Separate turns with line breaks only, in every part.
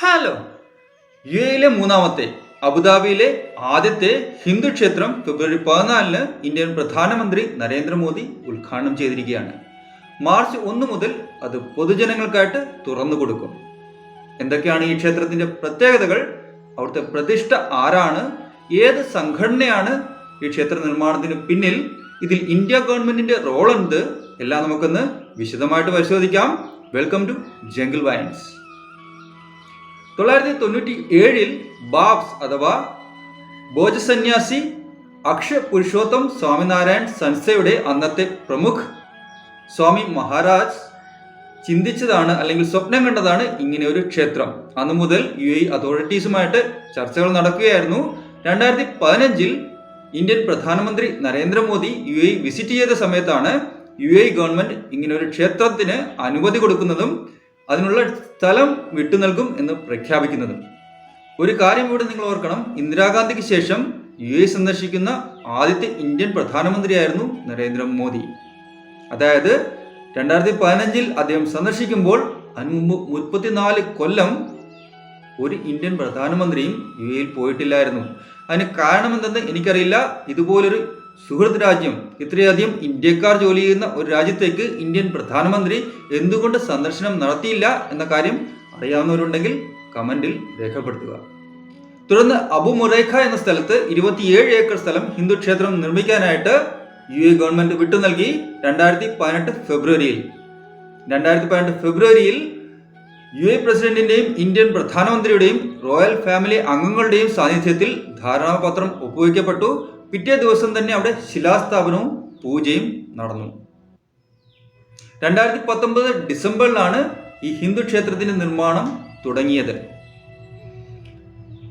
hello U എയിലെ മൂന്നാമത്തെ അബുദാബിയിലെ ആദ്യത്തെ ഹിന്ദു ക്ഷേത്രം ഫെബ്രുവരി പതിനാലിന് ഇന്ത്യൻ പ്രധാനമന്ത്രി നരേന്ദ്രമോദി ഉദ്ഘാടനം ചെയ്തിരിക്കുകയാണ് മാർച്ച് ഒന്ന് മുതൽ അത് പൊതുജനങ്ങൾക്കായിട്ട് തുറന്നു കൊടുക്കും എന്തൊക്കെയാണ് ഈ ക്ഷേത്രത്തിൻ്റെ പ്രത്യേകതകൾ അവിടുത്തെ പ്രതിഷ്ഠ ആരാണ് ഏത് സംഘടനയാണ് ഈ ക്ഷേത്ര നിർമ്മാണത്തിന് പിന്നിൽ ഇതിൽ ഇന്ത്യ ഗവൺമെന്റിന്റെ റോൾ എന്ത് എല്ലാം നമുക്കൊന്ന് വിശദമായിട്ട് പരിശോധിക്കാം വെൽക്കം ടു ജംഗിൾ വയൻസ് തൊള്ളായിരത്തി തൊണ്ണൂറ്റി ഏഴിൽ ബാബ്സ് അഥവാ ഭോജസന്യാസി അക്ഷ പുരുഷോത്തം സ്വാമിനാരായൺ സൻസയുടെ അന്നത്തെ പ്രമുഖ് സ്വാമി മഹാരാജ് ചിന്തിച്ചതാണ് അല്ലെങ്കിൽ സ്വപ്നം കണ്ടതാണ് ഇങ്ങനെ ഒരു ക്ഷേത്രം അന്നു മുതൽ യു എ അതോറിറ്റീസുമായിട്ട് ചർച്ചകൾ നടക്കുകയായിരുന്നു രണ്ടായിരത്തി പതിനഞ്ചിൽ ഇന്ത്യൻ പ്രധാനമന്ത്രി നരേന്ദ്രമോദി യു എ വിസിറ്റ് ചെയ്ത സമയത്താണ് യു എ ഗവൺമെന്റ് ഇങ്ങനെ ഒരു ക്ഷേത്രത്തിന് അനുമതി കൊടുക്കുന്നതും അതിനുള്ള സ്ഥലം വിട്ടുനൽകും എന്ന് പ്രഖ്യാപിക്കുന്നത് ഒരു കാര്യം ഇവിടെ നിങ്ങൾ ഓർക്കണം ഇന്ദിരാഗാന്ധിക്ക് ശേഷം യു എ സന്ദർശിക്കുന്ന ആദ്യത്തെ ഇന്ത്യൻ പ്രധാനമന്ത്രിയായിരുന്നു നരേന്ദ്രമോദി അതായത് രണ്ടായിരത്തി പതിനഞ്ചിൽ അദ്ദേഹം സന്ദർശിക്കുമ്പോൾ അതിന് മുമ്പ് മുപ്പത്തിനാല് കൊല്ലം ഒരു ഇന്ത്യൻ പ്രധാനമന്ത്രിയും യു എയിൽ പോയിട്ടില്ലായിരുന്നു അതിന് കാരണം എന്തെന്ന് എനിക്കറിയില്ല ഇതുപോലൊരു സുഹൃത്ത് രാജ്യം ഇത്രയധികം ഇന്ത്യക്കാർ ജോലി ചെയ്യുന്ന ഒരു രാജ്യത്തേക്ക് ഇന്ത്യൻ പ്രധാനമന്ത്രി എന്തുകൊണ്ട് സന്ദർശനം നടത്തിയില്ല എന്ന കാര്യം അറിയാവുന്നവരുണ്ടെങ്കിൽ കമന്റിൽ രേഖപ്പെടുത്തുക തുടർന്ന് അബു മുറൈഖ എന്ന സ്ഥലത്ത് ഇരുപത്തിയേഴ് ഏക്കർ സ്ഥലം ഹിന്ദു ക്ഷേത്രം നിർമ്മിക്കാനായിട്ട് യു എ ഗവൺമെന്റ് വിട്ടു നൽകി രണ്ടായിരത്തി പതിനെട്ട് ഫെബ്രുവരിയിൽ രണ്ടായിരത്തി പതിനെട്ട് ഫെബ്രുവരിയിൽ യു എ പ്രസിഡന്റിന്റെയും ഇന്ത്യൻ പ്രധാനമന്ത്രിയുടെയും റോയൽ ഫാമിലി അംഗങ്ങളുടെയും സാന്നിധ്യത്തിൽ ധാരണാപത്രം ഒപ്പുവയ്ക്കപ്പെട്ടു പിറ്റേ ദിവസം തന്നെ അവിടെ ശിലാസ്ഥാപനവും പൂജയും നടന്നു രണ്ടായിരത്തി പത്തൊമ്പത് ഡിസംബറിലാണ് ഈ ഹിന്ദു ക്ഷേത്രത്തിന്റെ നിർമ്മാണം തുടങ്ങിയത്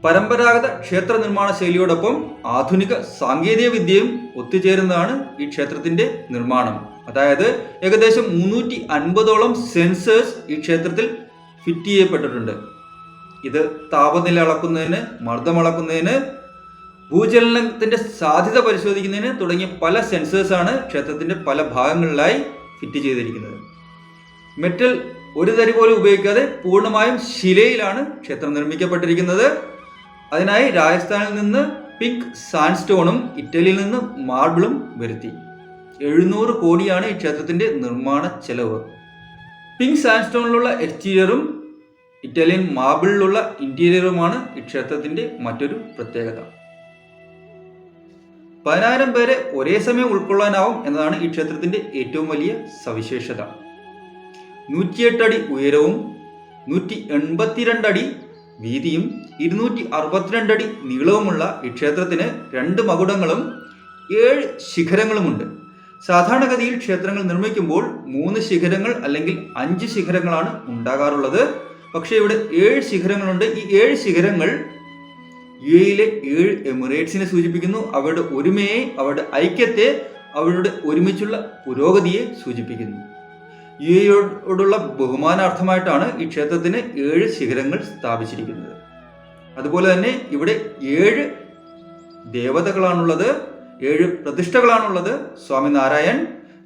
പരമ്പരാഗത ക്ഷേത്ര നിർമ്മാണ ശൈലിയോടൊപ്പം ആധുനിക സാങ്കേതിക വിദ്യയും ഒത്തുചേരുന്നതാണ് ഈ ക്ഷേത്രത്തിന്റെ നിർമ്മാണം അതായത് ഏകദേശം മുന്നൂറ്റി അൻപതോളം സെൻസേഴ്സ് ഈ ക്ഷേത്രത്തിൽ ഫിറ്റ് ചെയ്യപ്പെട്ടിട്ടുണ്ട് ഇത് താപനില അളക്കുന്നതിന് മർദ്ദം അളക്കുന്നതിന് ഭൂചലനത്തിന്റെ സാധ്യത പരിശോധിക്കുന്നതിന് തുടങ്ങിയ പല സെൻസേഴ്സാണ് ക്ഷേത്രത്തിന്റെ പല ഭാഗങ്ങളിലായി ഫിറ്റ് ചെയ്തിരിക്കുന്നത് മെറ്റൽ ഒരു തരി പോലും ഉപയോഗിക്കാതെ പൂർണ്ണമായും ശിലയിലാണ് ക്ഷേത്രം നിർമ്മിക്കപ്പെട്ടിരിക്കുന്നത് അതിനായി രാജസ്ഥാനിൽ നിന്ന് പിങ്ക് സാൻസ്റ്റോണും ഇറ്റലിയിൽ നിന്ന് മാർബിളും വരുത്തി എഴുന്നൂറ് കോടിയാണ് ഈ ക്ഷേത്രത്തിന്റെ നിർമ്മാണ ചെലവ് പിങ്ക് സാൻസ്റ്റോണിലുള്ള എക്സ്റ്റീരിയറും ഇറ്റാലിയൻ മാർബിളിലുള്ള ഇന്റീരിയറുമാണ് ഈ ക്ഷേത്രത്തിന്റെ മറ്റൊരു പ്രത്യേകത പതിനായിരം പേരെ ഒരേ സമയം ഉൾക്കൊള്ളാനാവും എന്നതാണ് ഈ ക്ഷേത്രത്തിന്റെ ഏറ്റവും വലിയ സവിശേഷത നൂറ്റിയെട്ടടി ഉയരവും നൂറ്റി എൺപത്തിരണ്ടടി വീതിയും ഇരുന്നൂറ്റി അറുപത്തിരണ്ടടി നീളവുമുള്ള ഈ ക്ഷേത്രത്തിന് രണ്ട് മകുടങ്ങളും ഏഴ് ശിഖരങ്ങളുമുണ്ട് സാധാരണഗതിയിൽ ക്ഷേത്രങ്ങൾ നിർമ്മിക്കുമ്പോൾ മൂന്ന് ശിഖരങ്ങൾ അല്ലെങ്കിൽ അഞ്ച് ശിഖരങ്ങളാണ് ഉണ്ടാകാറുള്ളത് പക്ഷേ ഇവിടെ ഏഴ് ശിഖരങ്ങളുണ്ട് ഈ ഏഴ് ശിഖരങ്ങൾ യു എയിലെ ഏഴ് എമിറേറ്റ്സിനെ സൂചിപ്പിക്കുന്നു അവരുടെ ഒരുമയെ അവരുടെ ഐക്യത്തെ അവരുടെ ഒരുമിച്ചുള്ള പുരോഗതിയെ സൂചിപ്പിക്കുന്നു യു എയോടുള്ള ബഹുമാനാർത്ഥമായിട്ടാണ് ഈ ക്ഷേത്രത്തിന് ഏഴ് ശിഖരങ്ങൾ സ്ഥാപിച്ചിരിക്കുന്നത് അതുപോലെ തന്നെ ഇവിടെ ഏഴ് ദേവതകളാണുള്ളത് ഏഴ് പ്രതിഷ്ഠകളാണുള്ളത് Swami Narayan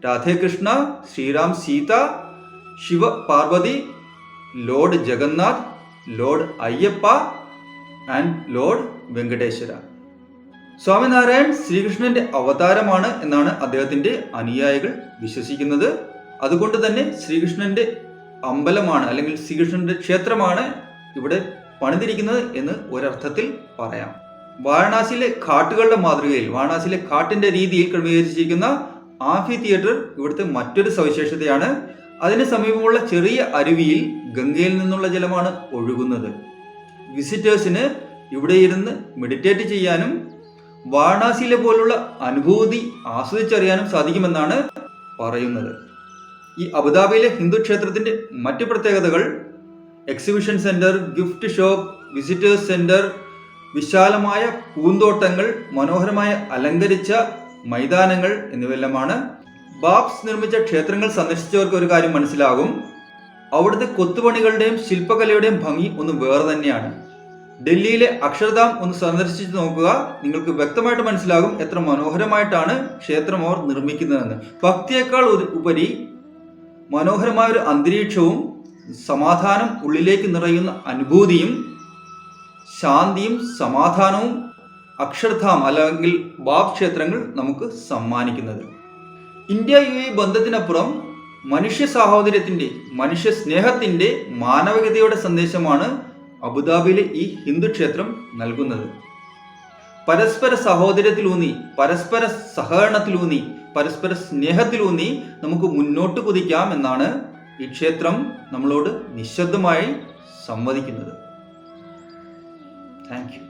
Radhekrishna Shriram Sita Shiva Parvati lord Jagannath lord Ayyappa and lord Venkateshwara Swaminarayan ശ്രീകൃഷ്ണന്റെ അവതാരമാണ് എന്നാണ് അദ്ദേഹത്തിന്റെ അനുയായികൾ വിശ്വസിക്കുന്നത് അതുകൊണ്ട് തന്നെ ശ്രീകൃഷ്ണന്റെ അമ്പലമാണ് അല്ലെങ്കിൽ ശ്രീകൃഷ്ണന്റെ ക്ഷേത്രമാണ് ഇവിടെ പണിതിരിക്കുന്നത് എന്ന് ഒരർത്ഥത്തിൽ പറയാം വാരണാസിയിലെ കാട്ടുകളുടെ മാതൃകയിൽ വാരണാസിയിലെ കാട്ടിന്റെ രീതിയിൽ ക്രമീകരിച്ചിരിക്കുന്ന ആഫി തിയേറ്റർ ഇവിടുത്തെ മറ്റൊരു സവിശേഷതയാണ് അതിന് സമീപമുള്ള ചെറിയ അരുവിയിൽ ഗംഗയിൽ നിന്നുള്ള ജലമാണ് ഒഴുകുന്നത് വിസിറ്റേഴ്സിന് ഇവിടെ ഇരുന്ന് മെഡിറ്റേറ്റ് ചെയ്യാനും വാരണാസിയിലെ പോലുള്ള അനുഭൂതി ആസ്വദിച്ചറിയാനും സാധിക്കുമെന്നാണ് പറയുന്നത് ഈ അബുദാബിയിലെ ഹിന്ദു ക്ഷേത്രത്തിൻ്റെ മറ്റ് പ്രത്യേകതകൾ exhibition centre gift shop visitors centre വിശാലമായ പൂന്തോട്ടങ്ങൾ മനോഹരമായ അലങ്കരിച്ച മൈതാനങ്ങൾ എന്നിവയെല്ലാമാണ് ബാബ്സ് നിർമ്മിച്ച ക്ഷേത്രങ്ങൾ സന്ദർശിച്ചവർക്ക് ഒരു കാര്യം മനസ്സിലാകും അവിടുത്തെ കൊത്തുപണികളുടെയും ശില്പകലയുടെയും ഭംഗി ഒന്ന് വേറെ തന്നെയാണ് ഡൽഹിയിലെ അക്ഷർധാം ഒന്ന് സന്ദർശിച്ച് നോക്കുക നിങ്ങൾക്ക് വ്യക്തമായിട്ട് മനസ്സിലാകും എത്ര മനോഹരമായിട്ടാണ് ക്ഷേത്രം അവർ നിർമ്മിക്കുന്നതെന്ന് ഭക്തിയേക്കാൾ ഉപരി മനോഹരമായ ഒരു അന്തരീക്ഷവും സമാധാനം ഉള്ളിലേക്ക് നിറയുന്ന അനുഭൂതിയും ശാന്തിയും സമാധാനവും അക്ഷർധാം അല്ലെങ്കിൽ ബാബ് ക്ഷേത്രങ്ങൾ നമുക്ക് സമ്മാനിക്കുന്നത് ഇന്ത്യ യു എ ബന്ധത്തിനപ്പുറം മനുഷ്യ സാഹോദര്യത്തിൻ്റെ മനുഷ്യ സ്നേഹത്തിൻ്റെ മാനവികതയുടെ സന്ദേശമാണ് അബുദാബിയിലെ ഈ ഹിന്ദു ക്ഷേത്രം നൽകുന്നത് പരസ്പര സഹോദര്യത്തിലൂന്നി പരസ്പര സഹകരണത്തിലൂന്നി പരസ്പര സ്നേഹത്തിലൂന്നി നമുക്ക് മുന്നോട്ട് കുതിക്കാം എന്നാണ് ഈ ക്ഷേത്രം നമ്മളോട് നിശബ്ദമായി സംവദിക്കുന്നത് താങ്ക് യു